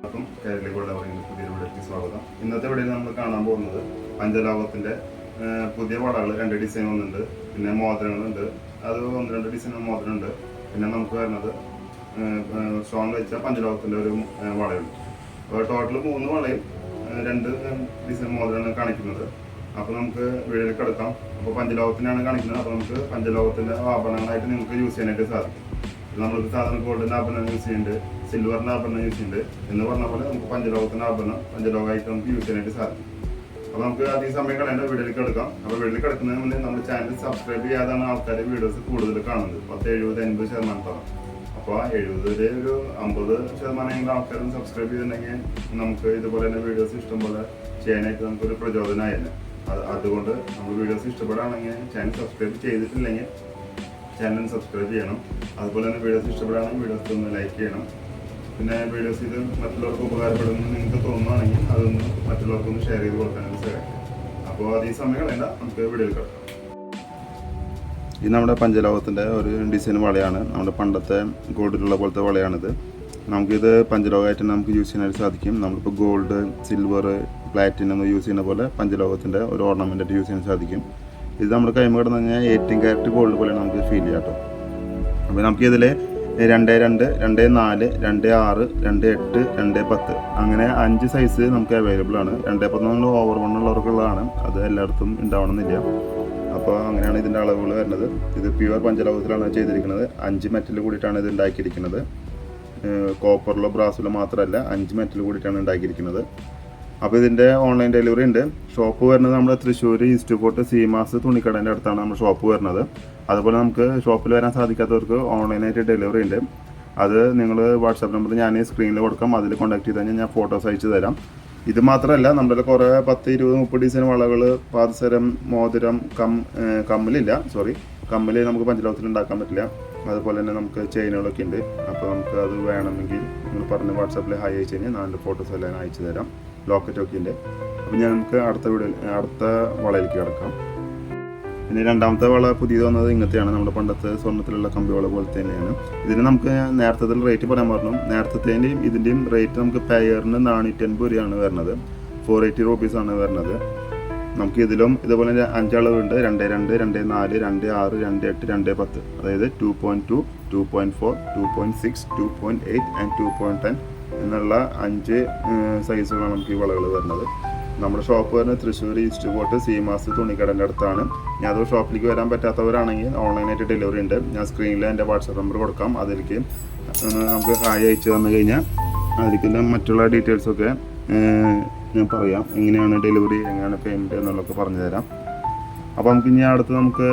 എല്ലാവർക്കും കേരള ഗോൾഡ് അവറിന്റെ പുതിയ വീഡിയോയ്ക്ക് സ്വാഗതം. ഇന്നത്തെ വീഡിയോയിൽ നമ്മൾ കാണാൻ പോകുന്നത് പഞ്ചലോകത്തിന്റെ പുതിയ വളകൾ രണ്ട് ഡിസൈൻ വന്നിട്ടുണ്ട്. പിന്നെ മോതിരങ്ങളുണ്ട്. അത് ഒന്ന് രണ്ട് ഡിസൈൻ മോതിരമുണ്ട്. പിന്നെ നമുക്ക് വരുന്നത് സ്റ്റോൺ വെച്ച പഞ്ചലോകത്തിന്റെ ഒരു വളയുണ്ട്. അപ്പോൾ ടോട്ടൽ മൂന്ന് വളയും രണ്ട് ഡിസൈൻ മോതിരമാണ് കാണിക്കുന്നത്. അപ്പോൾ നമുക്ക് വീടിലേക്ക് എടുക്കാം അപ്പോൾ പഞ്ചലോകത്തിനാണ് കാണിക്കുന്നത്. അപ്പോൾ നമുക്ക് പഞ്ചലോകത്തിന്റെ ആഭരണങ്ങളായിട്ട് നിങ്ങൾക്ക് യൂസ് ചെയ്യാനായിട്ട് സാധിക്കും. നമ്മൾക്ക് സാധാരണ ഗോൾഡൻ ആഭരണം യൂസ് ചെയ്യുന്നുണ്ട് സിൽവറിന്റെ ആഭരണം യൂസ് ചെയ്യുന്നുണ്ട് എന്ന് പറഞ്ഞ പോലെ നമുക്ക് പഞ്ചലോകത്തിന്റെ ആഭരണം പഞ്ചലോകമായിട്ട് നമുക്ക് യൂസ് ചെയ്യാനായിട്ട് സാധിക്കും. അപ്പോൾ നമുക്ക് അധികം സമയം കളയേണ്ട വീഡിയോയിലേക്ക് എടുക്കാം. അപ്പോൾ വീഡിയോയിൽ കിടക്കുന്നതിന് മുന്നേ നമ്മുടെ ചാനൽ സബ്സ്ക്രൈബ് ചെയ്യാതാണ് ആൾക്കാർ വീഡിയോസ് കൂടുതൽ കാണുന്നത്. പത്ത് എഴുപത് എൺപത് ശതമാനത്തോളം. അപ്പോൾ എഴുപതിൽ ഒരു അമ്പത് ശതമാനം ആൾക്കാരും സബ്സ്ക്രൈബ് ചെയ്തിട്ടുണ്ടെങ്കിൽ നമുക്ക് ഇതുപോലെ തന്നെ വീഡിയോസ് ഇഷ്ടംപോലെ ചെയ്യാനായിട്ട് നമുക്കൊരു പ്രചോദനമായിരുന്നു. അത് അതുകൊണ്ട് നമ്മൾ വീഡിയോസ് ഇഷ്ടപ്പെടുകയാണെങ്കിൽ ചാനൽ സബ്സ്ക്രൈബ് ചെയ്തിട്ടില്ലെങ്കിൽ ചാനൽ സബ്സ്ക്രൈബ് ചെയ്യണം. അതുപോലെ തന്നെ വീഡിയോസ് ഇഷ്ടപ്പെടുകയാണെങ്കിൽ വീഡിയോസ് ഒന്ന് ലൈക്ക് ചെയ്യണം. പിന്നെ വീഡിയോസ് ഇത് മറ്റുള്ളവർക്ക് ഉപകാരപ്പെടുമെന്ന് നിങ്ങൾക്ക് തോന്നുകയാണെങ്കിൽ അതൊന്ന് മറ്റുള്ളവർക്കൊന്ന് ഷെയർ ചെയ്ത് കൊടുക്കാനായിട്ട് സഹായിക്കും അപ്പോൾ അത് ഈ സമയം കളയണ്ട. നമുക്ക് വീഡിയോ കിടക്കാം. ഇത് നമ്മുടെ പഞ്ചലോകത്തിന്റെ ഒരു ഡിസൈൻ വളയാണ്. നമ്മുടെ പണ്ടത്തെ ഗോൾഡിലുള്ള പോലത്തെ വളയാണിത്. നമുക്കിത് പഞ്ചലോകമായിട്ട് നമുക്ക് യൂസ് ചെയ്യാനായിട്ട് സാധിക്കും. നമ്മളിപ്പോൾ ഗോൾഡ് സിൽവർ പ്ലാറ്റിനം യൂസ് ചെയ്യുന്ന പോലെ പഞ്ചലോകത്തിന്റെ ഒരു ഓർണമെന്റായിട്ട് യൂസ് ചെയ്യാൻ സാധിക്കും. ഇത് നമ്മുടെ കൈമ കിടന്നു കഴിഞ്ഞാൽ എയ്റ്റീൻ ക്യാരറ്റ് ഗോൾഡ് പോലെ നമുക്ക് ഫീൽ ചെയ്യാം കേട്ടോ അപ്പോൾ നമുക്ക് ഇതിൽ രണ്ട് രണ്ട് രണ്ട് നാല് രണ്ട് ആറ് രണ്ട് എട്ട് രണ്ട് പത്ത്. അങ്ങനെ അഞ്ച് സൈസ് നമുക്ക് അവൈലബിൾ ആണ്. രണ്ട് പത്ത് നമ്മൾ ഓവർ വൺ ഉള്ളവർക്കുള്ളതാണ് അത് എല്ലായിടത്തും ഉണ്ടാവണമെന്നില്ല. അപ്പോൾ അങ്ങനെയാണ് ഇതിന്റെ അളവുകൾ വരുന്നത്. ഇത് പ്യുവർ പഞ്ചലോകത്തിലാണ് ചെയ്തിരിക്കുന്നത്. അഞ്ച് മെറ്റൽ കൂടിയിട്ടാണ് ഇത് ഉണ്ടാക്കിയിരിക്കുന്നത്. കോപ്പറിലോ ബ്രാസിലോ മാത്രമല്ല അഞ്ച് മെറ്റൽ കൂടിയിട്ടാണ് ഉണ്ടാക്കിയിരിക്കുന്നത്. അപ്പോൾ ഇതിന്റെ ഓൺലൈൻ ഡെലിവറി ഉണ്ട്. ഷോപ്പ് വരുന്നത് നമ്മുടെ തൃശ്ശൂർ ഈസ്റ്റ് കോട്ട് സീമാസ് തുണിക്കടേന്റെ അടുത്താണ് നമ്മൾ ഷോപ്പ് വരുന്നത്. അതുപോലെ നമുക്ക് ഷോപ്പിൽ വരാൻ സാധിക്കാത്തവർക്ക് ഓൺലൈനായിട്ട് ഡെലിവറി ഉണ്ട്. അത് നിങ്ങൾ വാട്സാപ്പ് നമ്പർ ഞാൻ സ്ക്രീനിൽ കൊടുക്കാം. അതിൽ കോൺടാക്ട് ചെയ്ത് കഴിഞ്ഞാൽ ഞാൻ ഫോട്ടോസ് അയച്ചു തരാം. ഇത് മാത്രമല്ല നമ്മുടെ കുറേ പത്ത് ഇരുപത് മുപ്പത് ഡിസൈൻ വളകൾ പാദസരം മോതിരം കം കമ്മലില്ല. സോറി കമ്മൽ നമുക്ക് പഞ്ചലോകത്തിൽ ഉണ്ടാക്കാൻ പറ്റില്ല. അതുപോലെ തന്നെ നമുക്ക് ചെയിനുകളൊക്കെ ഉണ്ട്. അപ്പോൾ നമുക്ക് അത് വേണമെങ്കിൽ നിങ്ങൾ പറഞ്ഞ് വാട്സാപ്പിൽ ഹായ് അയച്ചു കഴിഞ്ഞാൽ നാല് ഫോട്ടോസ് എല്ലാം അയച്ചു തരാം. ലോക്കറ്റ് ഒക്കെ ഉണ്ട് അപ്പോൾ ഞാൻ നമുക്ക് അടുത്ത വീട് അടുത്ത വളയിലേക്ക് കിടക്കാം. പിന്നെ രണ്ടാമത്തെ വള പുതിയത് വന്നത് ഇങ്ങനത്തെയാണ് നമ്മുടെ പണ്ടത്തെ സ്വർണത്തിലുള്ള കമ്പി വള പോലെ തന്നെയാണ്. ഇതിന് നമുക്ക് നേരത്തെ റേറ്റ് പറയാൻ പറഞ്ഞു. നേരത്തെയും ഇതിന്റെയും റേറ്റ് നമുക്ക് പെയറിന് നാനൂറ്റി അൻപത് രൂപയാണ് വരുന്നത്. ഫോർ എയ്റ്റി റുപ്പീസാണ് വരുന്നത്. നമുക്ക് ഇതിലും ഇതുപോലെ അഞ്ചളവുണ്ട്. രണ്ട് രണ്ട് രണ്ട് നാല് രണ്ട് ആറ് രണ്ട് എട്ട് രണ്ട് പത്ത്. അതായത് two point two two point four two point six two point eight and two point ten എന്നുള്ള അഞ്ച് സൈസുകളാണ് നമുക്ക് ഈ വളകൾ വരുന്നത്. നമ്മുടെ ഷോപ്പ് വരുന്നത് തൃശ്ശൂർ ഈസ്റ്റ് പോട്ട് സീമാസ് തുണിക്കടന്റെ അടുത്താണ്. ഞാൻ അത് ഷോപ്പിലേക്ക് വരാൻ പറ്റാത്തവരാണെങ്കിൽ ഓൺലൈനായിട്ട് ഡെലിവറി ഉണ്ട്. ഞാൻ സ്ക്രീനിൽ എന്റെ വാട്സപ്പ് നമ്പർ കൊടുക്കാം. അതിലേക്ക് നമുക്ക് ഹായ് അയച്ചു തന്നു കഴിഞ്ഞാൽ അതിലേക്ക് മറ്റുള്ള ഡീറ്റെയിൽസൊക്കെ ഞാൻ പറയാം. എങ്ങനെയാണ് ഡെലിവറി എങ്ങനെയാണ് പേയ്മെന്റ് എന്നുള്ളതൊക്കെ പറഞ്ഞു തരാം അപ്പോൾ നമുക്ക് ഇനി അടുത്ത് നമുക്ക്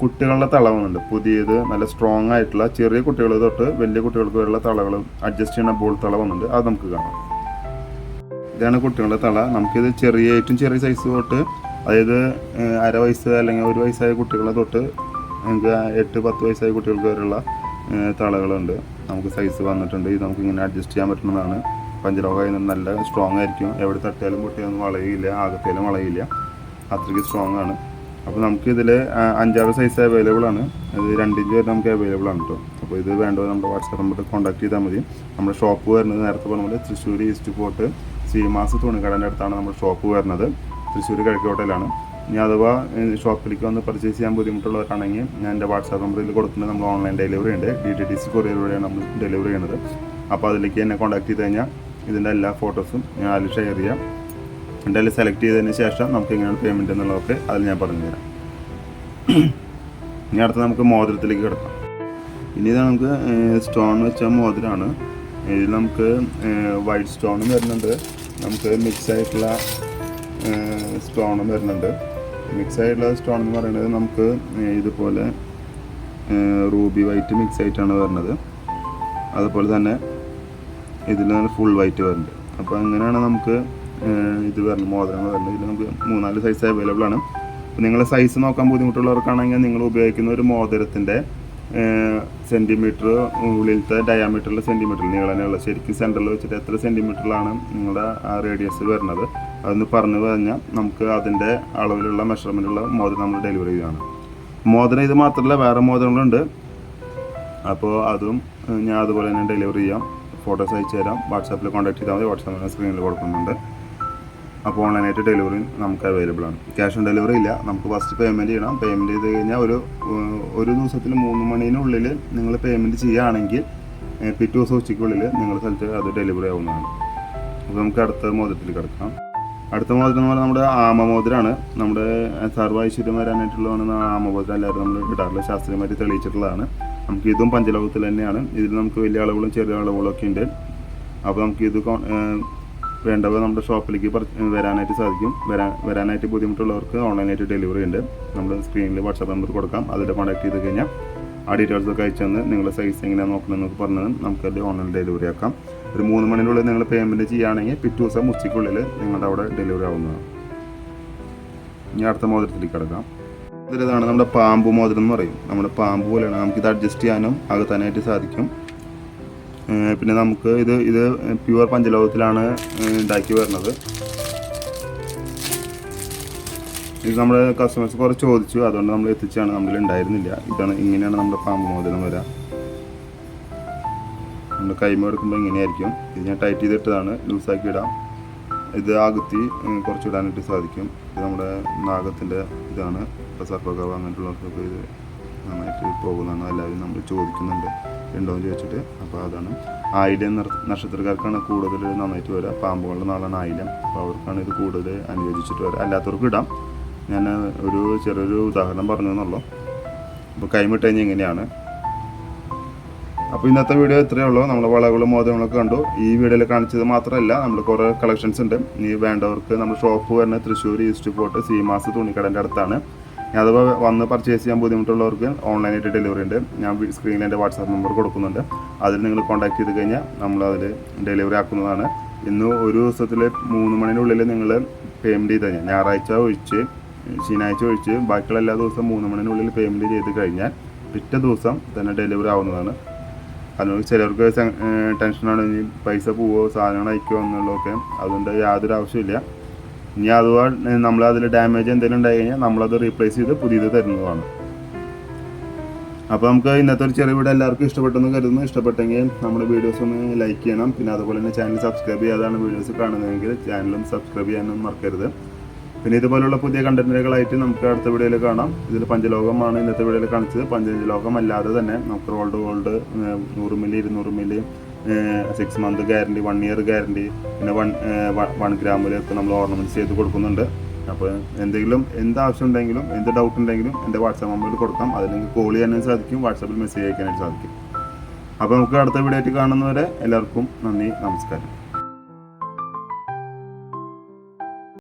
കുട്ടികളുടെ തളവുന്നുണ്ട് പുതിയത് നല്ല സ്ട്രോങ് ആയിട്ടുള്ള ചെറിയ കുട്ടികൾ തൊട്ട് വലിയ കുട്ടികൾക്ക് വരെയുള്ള തളകളും അഡ്ജസ്റ്റ് ചെയ്യുന്ന ബോൾ തള വന്നിട്ടുണ്ട് അത് നമുക്ക് കാണാം. ഇതാണ് കുട്ടികളുടെ തള. നമുക്കിത് ചെറിയ ഏറ്റവും ചെറിയ സൈസ് തൊട്ട് അതായത് അര വയസ്സ് അല്ലെങ്കിൽ ഒരു വയസ്സായ കുട്ടികളെ തൊട്ട് നമുക്ക് എട്ട് പത്ത് വയസ്സായ കുട്ടികൾക്ക് വരെയുള്ള തളകളുണ്ട്. നമുക്ക് സൈസ് വന്നിട്ടുണ്ട്. ഇത് നമുക്ക് ഇങ്ങനെ അഡ്ജസ്റ്റ് ചെയ്യാൻ പറ്റുന്നതാണ്. പഞ്ചരോഗം നല്ല സ്ട്രോങ് ആയിരിക്കും. എവിടെ തട്ടിയാലും പൊട്ടിയാലും വളയില്ല ആകത്തേലും വളയില്ല അത്രയ്ക്ക് സ്ട്രോങ് ആണ്. അപ്പോൾ നമുക്ക് ഇതിൽ അഞ്ചാറ് സൈസ് അവൈലബിൾ ആണ്. അത് രണ്ടിഞ്ച് വരെ നമുക്ക് അവൈലബിൾ ആണ് കേട്ടോ അപ്പോൾ ഇത് വേണ്ടത് നമ്മുടെ വാട്സാപ്പ് നമ്പറിൽ കോൺടാക്ട് ചെയ്താൽ മതി. നമ്മുടെ ഷോപ്പ് വരുന്നത് നേരത്തെ പറഞ്ഞ പോലെ തൃശ്ശൂർ ഈസ്റ്റ് ഫോർട്ട് സീമാസ് തുണിക്കടന്റെ അടുത്താണ് നമ്മുടെ ഷോപ്പ് വരുന്നത്. തൃശ്ശൂർ കിഴക്കോട്ടയിലാണ് ഇനി അഥവാ ഷോപ്പിലേക്ക് വന്ന് പർച്ചേസ് ചെയ്യാൻ ബുദ്ധിമുട്ടുള്ളവരാണെങ്കിൽ ഞാൻ എന്റെ വാട്സാപ്പ് നമ്പറിൽ കൊടുക്കുന്നത് നമ്മൾ ഓൺലൈൻ ഡെലിവറി ഉണ്ട്. D T T C courier വഴിയാണ് നമ്മൾ ഡെലിവറി ചെയ്യുന്നത്. അപ്പോൾ അതിലേക്ക് എന്നെ കോൺടാക്ട് ചെയ്ത് കഴിഞ്ഞാൽ ഇതിന്റെ എല്ലാ ഫോട്ടോസും ഞാൻ അതിൽ ഷെയർ ചെയ്യാം. എന്തായാലും സെലക്ട് ചെയ്തതിന് ശേഷം നമുക്ക് എങ്ങനെയാണ് പേയ്മെന്റ് എന്നുള്ളതൊക്കെ അതിൽ ഞാൻ പറഞ്ഞു തരാം ഇനി അടുത്ത് നമുക്ക് മോതിരത്തിലേക്ക് കിടക്കാം. ഇനി ഇത് നമുക്ക് സ്റ്റോൺ വെച്ച മോതിരമാണ് ഇതിൽ നമുക്ക് വൈറ്റ് സ്റ്റോണും വരുന്നുണ്ട്. നമുക്ക് മിക്സ് ആയിട്ടുള്ള സ്റ്റോണും വരുന്നുണ്ട്. മിക്സ് ആയിട്ടുള്ള സ്റ്റോൺ എന്ന് പറയുന്നത് നമുക്ക് ഇതുപോലെ റൂബി വൈറ്റ് മിക്സ് ആയിട്ടാണ് വരുന്നത്. അതുപോലെ തന്നെ ഇതിൽ ഫുൾ വൈറ്റ് വരുന്നുണ്ട്. അപ്പോൾ അങ്ങനെയാണ് നമുക്ക് ഇത് വരണം മോതിരങ്ങൾ വരണം. ഇതിൽ നമുക്ക് മൂന്നാൽ സൈസ് അവൈലബിൾ ആണ്. നിങ്ങൾ സൈസ് നോക്കാൻ ബുദ്ധിമുട്ടുള്ളവർക്കാണെങ്കിൽ നിങ്ങൾ ഉപയോഗിക്കുന്ന ഒരു മോതിരത്തിന്റെ സെന്റിമീറ്റർ ഉള്ളിലത്തെ ഡയാമീറ്ററിൽ സെന്റിമീറ്റർ നീളനെയുള്ള ശരിക്കും സെന്ററിൽ വെച്ചിട്ട് എത്ര സെന്റിമീറ്ററിലാണ് നിങ്ങളുടെ ആ റേഡിയസിൽ വരുന്നത്? അതൊന്ന് പറഞ്ഞു കഴിഞ്ഞാൽ നമുക്ക് അതിന്റെ അളവിലുള്ള മെഷർമെന്റുള്ള മോതിരം നമ്മൾ ഡെലിവറി ചെയ്യുകയാണ് മോതിരം ഇത് മാത്രമല്ല വേറെ മോതിരങ്ങളുണ്ട് അപ്പോൾ അതും ഞാൻ അതുപോലെ തന്നെ ഡെലിവറി ചെയ്യാം. ഫോട്ടോസ് അയച്ചു തരാം. വാട്സാപ്പിൽ കോൺടാക്ട് ചെയ്താൽ മതി. വാട്സാപ്പിൽ സ്ക്രീനിൽ കൊടുക്കുന്നുണ്ട്. അപ്പോൾ ഓൺലൈനായിട്ട് ഡെലിവറി നമുക്ക് അവൈലബിൾ ആണ്. ക്യാഷ് ഓൺ ഡെലിവറി ഇല്ല. നമുക്ക് ഫസ്റ്റ് പേയ്മെന്റ് ചെയ്യണം. പേയ്മെന്റ് ചെയ്ത് കഴിഞ്ഞാൽ ഒരു ഒരു ദിവസത്തിൽ മൂന്ന് മണീനുള്ളിൽ നിങ്ങൾ പേയ്മെന്റ് ചെയ്യുകയാണെങ്കിൽ പിറ്റേ ദിവസം ഉച്ചയ്ക്കുള്ളിൽ നിങ്ങളുടെ സ്ഥലത്ത് അത് ഡെലിവറി ആവുന്നതാണ്. അപ്പോൾ നമുക്ക് അടുത്ത മോദത്തിൽ കിടക്കാം. അടുത്ത മോതിരം എന്ന് പറഞ്ഞാൽ നമ്മുടെ ആമമോതിരാണ് നമ്മുടെ സർവ ഐശ്വര്യം വരാനായിട്ടുള്ളതാണ് ആമമോതിരം എല്ലാവരും നമ്മൾ ഇടാറില്ല. ശാസ്ത്രീയമായി തെളിയിച്ചിട്ടുള്ളതാണ്. നമുക്ക് ഇതും പഞ്ചലോകത്തിൽ തന്നെയാണ്. ഇതിൽ നമുക്ക് വലിയ അളവുകളും ചെറിയ അളവുകളും ഒക്കെ ഉണ്ട്. അപ്പോൾ നമുക്ക് ഇത് വേണ്ടവ നമ്മുടെ ഷോപ്പിലേക്ക് വരാനായിട്ട് സാധിക്കും. വരാൻ വരാനായിട്ട് ബുദ്ധിമുട്ടുള്ളവർക്ക് ഓൺലൈനായിട്ട് ഡെലിവറി ഉണ്ട്. നമ്മൾ സ്ക്രീനിൽ വാട്സാപ്പ് നമ്പർ കൊടുക്കാം. അതിൽ കോൺടാക്ട് ചെയ്ത് കഴിഞ്ഞാൽ ആ ഡീറ്റെയിൽസ് ഒക്കെ അയച്ചു തന്ന് നിങ്ങളുടെ സൈസ് എങ്ങനെയാണ് നോക്കണമെന്നൊക്കെ പറഞ്ഞത് നമുക്കത് ഓൺലൈൻ ഡെലിവറി ആക്കാം. ഒരു മൂന്ന് മണിനുള്ളിൽ നിങ്ങൾ പേയ്മെന്റ് ചെയ്യുകയാണെങ്കിൽ പിറ്റേ ദിവസം ഉച്ചയ്ക്കുള്ളിൽ നിങ്ങളുടെ അവിടെ ഡെലിവറി ആവുന്നതാണ്. ഇനി അടുത്ത മോതിരത്തിലേക്ക് കിടക്കാം. ഇതാണ് നമ്മുടെ പാമ്പ് മോതിരം എന്ന് പറയും. നമ്മുടെ പാമ്പ് പോലെയാണ്. നമുക്കിത് അഡ്ജസ്റ്റ് ചെയ്യാനും അകത്താനായിട്ട് സാധിക്കും. പിന്നെ നമുക്ക് ഇത് ഇത് പ്യുവർ പഞ്ചലോകത്തിലാണ് ഏഹ് ഉണ്ടാക്കി വരുന്നത്. ഇത് നമ്മൾ കസ്റ്റമേഴ്സ് കുറച്ച് ചോദിച്ചു അതുകൊണ്ട് നമ്മൾ എത്തിച്ചാണ് നമ്മളിൽ ഉണ്ടായിരുന്നില്ല. ഇതാണ് ഇങ്ങനെയാണ് നമ്മുടെ പാമ്പ് മോതിരം വരാം. നമ്മുടെ കൈമ എടുക്കുമ്പോൾ ഇങ്ങനെയായിരിക്കും. ഇത് ഞാൻ ടൈറ്റ് ചെയ്തിട്ടതാണ് ലൂസാക്കി ഇടാം. ഇത് അകത്തി ഉം, കുറച്ച് ഇടാനായിട്ട് സാധിക്കും. ഇത് നമ്മുടെ നാഗത്തിന്റെ ഇതാണ്. ഇപ്പോൾ സർപ്പക്കാവ് അങ്ങനെയുള്ളവർക്കൊക്കെ ഇത് നന്നായിട്ട് പോകുന്നതാണ്. എല്ലാവരും നമ്മൾ ചോദിക്കുന്നുണ്ട്. ഉണ്ടോ എന്ന് ചോദിച്ചിട്ട് അപ്പോൾ അതാണ്. ആയില്യം നർ- നക്ഷത്രക്കാർക്കാണ് കൂടുതൽ നന്നായിട്ട് വരിക. പാമ്പുകളുടെ നാളാണ് ആയില്യം. അപ്പോൾ അവർക്കാണ് ഇത് കൂടുതൽ അനുയോജിച്ചിട്ട് വരിക. അല്ലാത്തവർക്ക് ഇടാം. ഞാൻ ഒരു ചെറിയൊരു ഉദാഹരണം പറഞ്ഞു എന്നുള്ളൂ. അപ്പോൾ കൈമിട്ട് കഴിഞ്ഞാൽ എങ്ങനെയാണ് അപ്പോൾ ഇന്നത്തെ വീഡിയോ ഇത്രയേ ഉള്ളൂ. നമ്മൾ വളകളും മോദങ്ങളൊക്കെ കണ്ടു. ഈ വീഡിയോയിൽ കാണിച്ചത് മാത്രമല്ല നമ്മൾ കുറേ കളക്ഷൻസ് ഉണ്ട്. ഈ വേണ്ടവർക്ക് നമ്മൾ ഷോപ്പ് വരുന്നത് തൃശ്ശൂർ ഈസ്റ്റ് ഫോർട്ട് സീമാസ് തുണിക്കടന്റെ അടുത്താണ്. അഥവാ വന്ന് പർച്ചേസ് ചെയ്യാൻ ബുദ്ധിമുട്ടുള്ളവർക്ക് ഓൺലൈനായിട്ട് ഡെലിവറി ഉണ്ട്. ഞാൻ സ്ക്രീനിൽ എന്റെ വാട്സാപ്പ് നമ്പർ കൊടുക്കുന്നുണ്ട്. അതിൽ നിങ്ങൾ കോൺടാക്ട് ചെയ്ത് കഴിഞ്ഞാൽ നമ്മൾ അതിൽ ഡെലിവറി ആക്കുന്നതാണ്. ഇന്ന് ഒരു ദിവസത്തിൽ മൂന്ന് മണിനുള്ളിൽ നിങ്ങൾ പേയ്മെന്റ് ചെയ്ത് കഴിഞ്ഞാൽ ഞായറാഴ്ച ഒഴിച്ച് ശനിയാഴ്ച ഒഴിച്ച് ബാക്കിയുള്ള എല്ലാ ദിവസവും മൂന്ന് മണിനുള്ളിൽ പേയ്മെന്റ് ചെയ്ത് കഴിഞ്ഞാൽ പിറ്റേ ദിവസം തന്നെ ഡെലിവറി ആവുന്നതാണ്. അതുകൊണ്ട് ചിലർക്ക് ടെൻഷനാണ് ഇനി പൈസ പോവോ സാധനങ്ങൾ അയക്കുമോ എന്നുള്ളതൊക്കെ അതുകൊണ്ട് യാതൊരു ആവശ്യമില്ല ഇനി അഥവാ നമ്മൾ അതിൽ ഡാമേജ് എന്തെങ്കിലും ഉണ്ടായി കഴിഞ്ഞാൽ നമ്മളത് റീപ്ലേസ് ചെയ്ത് പുതിയത് തരുന്നതാണ്. അപ്പോൾ നമുക്ക് ഇന്നത്തെ ഒരു ചെറിയ വീഡിയോ എല്ലാവർക്കും ഇഷ്ടപ്പെട്ടെന്ന് കരുതുന്നു. ഇഷ്ടപ്പെട്ടെങ്കിൽ നമ്മുടെ വീഡിയോസ് ഒന്ന് ലൈക്ക് ചെയ്യണം. പിന്നെ അതുപോലെ തന്നെ ചാനൽ സബ്സ്ക്രൈബ് ചെയ്യാതാണ് വീഡിയോസ് കാണുന്നതെങ്കിൽ ചാനലും സബ്സ്ക്രൈബ് ചെയ്യാനൊന്നും മറക്കരുത്. പിന്നെ ഇതുപോലുള്ള പുതിയ കണ്ടന്റുകളായിട്ട് നമുക്ക് അടുത്ത വീഡിയോയിൽ കാണാം. ഇതിൽ പഞ്ചലോകമാണ് ഇന്നത്തെ വീഡിയോയിൽ കാണിച്ചത്. പഞ്ചലോകം അല്ലാതെ തന്നെ നമുക്ക് റോൾഡ് ഗോൾഡ് നൂറ് മില്ലി ഇരുന്നൂറ് milli six month guarantee one year guarantee പിന്നെ വൺ വൺ ഗ്രാമിലൊക്കെ നമ്മൾ ഓർണമെന്റ്സ് ചെയ്ത് കൊടുക്കുന്നുണ്ട്. അപ്പോൾ എന്തെങ്കിലും എന്ത് ആവശ്യം ഉണ്ടെങ്കിലും എന്ത് ഡൗട്ട് ഉണ്ടെങ്കിലും എന്റെ വാട്സാപ്പ് നമ്പറിൽ കൊടുക്കാം. അതിൽ കോൾ ചെയ്യാനും സാധിക്കും. വാട്സാപ്പിൽ മെസ്സേജ് അയക്കാനായിട്ട് സാധിക്കും. അപ്പോൾ നമുക്ക് അടുത്ത വീഡിയോ ആയിട്ട് കാണുന്നവരെ എല്ലാവർക്കും നന്ദി നമസ്കാരം.